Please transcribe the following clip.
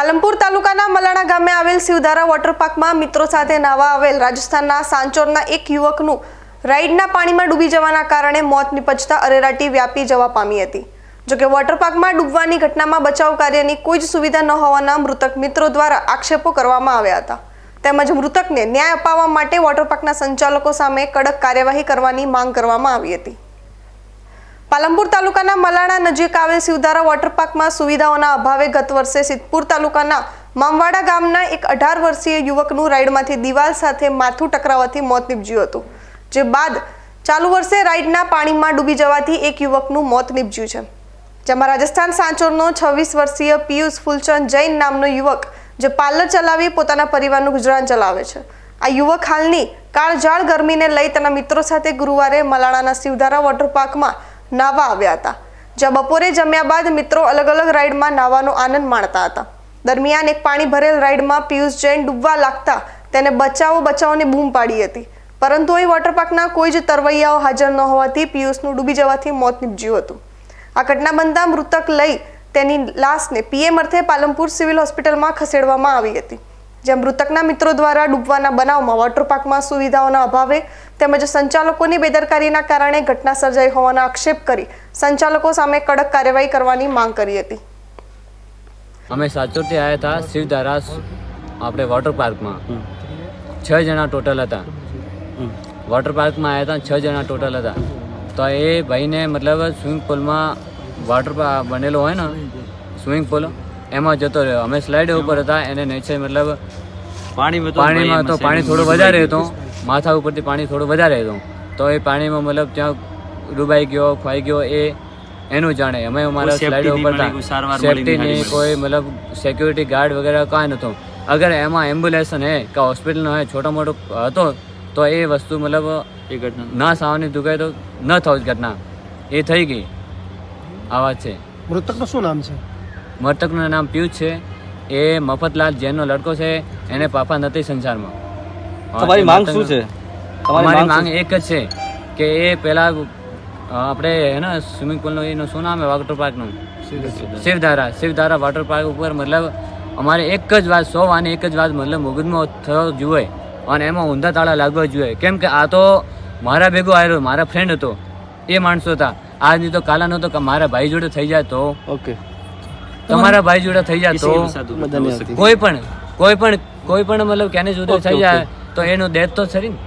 પાલનપુર તાલુકાના મલાણા ગામે આવેલ શિવધારા વોટર પાર્કમાં મિત્રો સાથે નાવા આવેલ રાજસ્થાનના સાંચોરના એક યુવકનું રાઈડના પાણીમાં ડૂબી જવાના કારણે મોત નિપજતા અરેરાટી વ્યાપી જવા પામી હતી. જોકે વોટર પાર્કમાં ડૂબવાની ઘટનામાં બચાવ કાર્યની કોઈ જ સુવિધા ન હોવાના મૃતક મિત્રો દ્વારા આક્ષેપો કરવામાં આવ્યા હતા. તેમજ મૃતકને ન્યાય અપાવવા માટે વોટર પાર્કના સંચાલકો સામે કડક કાર્યવાહી કરવાની માંગ કરવામાં આવી હતી. પાલનપુર તાલુકાના મલાણા નજીક આવેલ શિવધારા વોટર પાર્કમાં સુવિધાઓના અભાવે ગત વર્ષે સિદ્ધપુર તાલુકાના મામવાડા ગામના એક અઢાર વર્ષીય યુવકનું રાઈડમાંથી દિવાલ સાથે માથું ટકરાવવાથી મોત નીપજ્યું હતું, જે બાદ ચાલુ વર્ષે રાઈડના પાણીમાં ડૂબી જવાથી એક યુવકનું મોત નીપજ્યું છે. જેમાં રાજસ્થાન સાંચોરનો છવ્વીસ વર્ષીય પિયુષ ફૂલચંદ જૈન નામનો યુવક, જે પાર્લર ચલાવી પોતાના પરિવારનું ગુજરાન ચલાવે છે. આ યુવક હાલની કાળઝાળ ગરમીને લઈ તેના મિત્રો સાથે ગુરુવારે મલાણાના શિવધારા વોટર પાર્કમાં નાહવા આવ્યા હતા. જ્યાં બપોરે જમ્યા બાદ મિત્રો અલગ અલગ રાઈડમાં નાવાનો આનંદ માણતા હતા. દરમિયાન એક પાણી ભરેલ રાઇડમાં પિયુષ જૈન ડૂબવા લાગતા તેને બચાવો બચાવોની બૂમ પાડી હતી. પરંતુ અહીં વોટર પાર્કના કોઈ જ તરવૈયાઓ હાજર ન હોવાથી પિયુષનું ડૂબી જવાથી મોત નીપજ્યું હતું. આ ઘટના બનતા મૃતક લઈ તેની લાશને પીએમ અર્થે પાલનપુર સિવિલ હોસ્પિટલમાં ખસેડવામાં આવી હતી. જ્યાં મૃતકના મિત્રો દ્વારા ડૂબવાના બનાવમાં વોટર પાર્કમાં સુવિધાઓના અભાવે તેમજ સંચાલકોની બેદરકારીના કારણે ઘટના સર્જાઈ હોવાનો આક્ષેપ કરી સંચાલકો સામે કડક કાર્યવાહી કરવાની માંગ કરી હતી. અમે સાચોરથી આવ્યા હતા શિવધારા આપણે વોટર પાર્કમાં. છ જણા ટોટલ હતા. વોટર પાર્કમાં આવ્યા હતા છ જણા ટોટલ હતા. તો એ ભાઈને મતલબ સ્વિમિંગ પુલમાં વોટર બનેલો હોય ને, સ્વિમિંગ પુલ એમાં જતો રહ્યો. અમે સ્લાઇડ ઉપર હતા એને નીચે મતલબ પાણીમાં પાણીમાં તો પાણી થોડું વધારે હતું. માથા ઉપરથી પાણી થોડું વધારે હતું. તો એ પાણીમાં મતલબ ત્યાં ડૂબાઈ ગયો ખોઈ ગયો એ એનું જાણે. અમે અમારા સ્લાઇડ ઉપર મળી, કોઈ મતલબ સિક્યુરિટી ગાર્ડ વગેરે કાંઈ નહોતું. અગર એમાં એમ્બ્યુલન્સ હે કે હોસ્પિટલ હે છોટો મોટો હતો તો એ વસ્તુ મતલબ એ ઘટના. ના સાવાની દુખાય તો ન થવું જ ઘટના. એ થઈ ગઈ. આ વાત છે. મૃતકનું શું નામ છે? મૃતકનું નામ પિયુષ છે. એ મફતલાલ જૈનનો લડકો છે. એને પાપા નથી સંસારમાં. તમારી માંગ શું છે? તમારી માંગ એક જ છે કે એ પેલા આપણે હે ને સ્વિમિંગ પુલનું એનું શું નામ હે વોટર પાર્કનું? શિવધારા. શિવધારા. વોટર પાર્ક ઉપર મતલબ અમારે એક જ વાત સો વાની એક જ વાત મતલબ મગજમાં થયો જોઈએ અને એમાં ઊંધા તાળા લાગવા જોઈએ કેમ કે આ તો મારા ભેગો આવ્યો મારા ફ્રેન્ડ હતો. એ માણસો હતા. આજની તો કાલા નતો કે મારા ભાઈ જોડે થઈ જાય તો. ઓકે તમારા ભાઈ જોડે થઈ જાય તો કોઈ પણ કોઈ પણ કોઈ પણ મતલબ કેને જોડે થઈ જાય તો એનું ડેથ તો ખરી ને.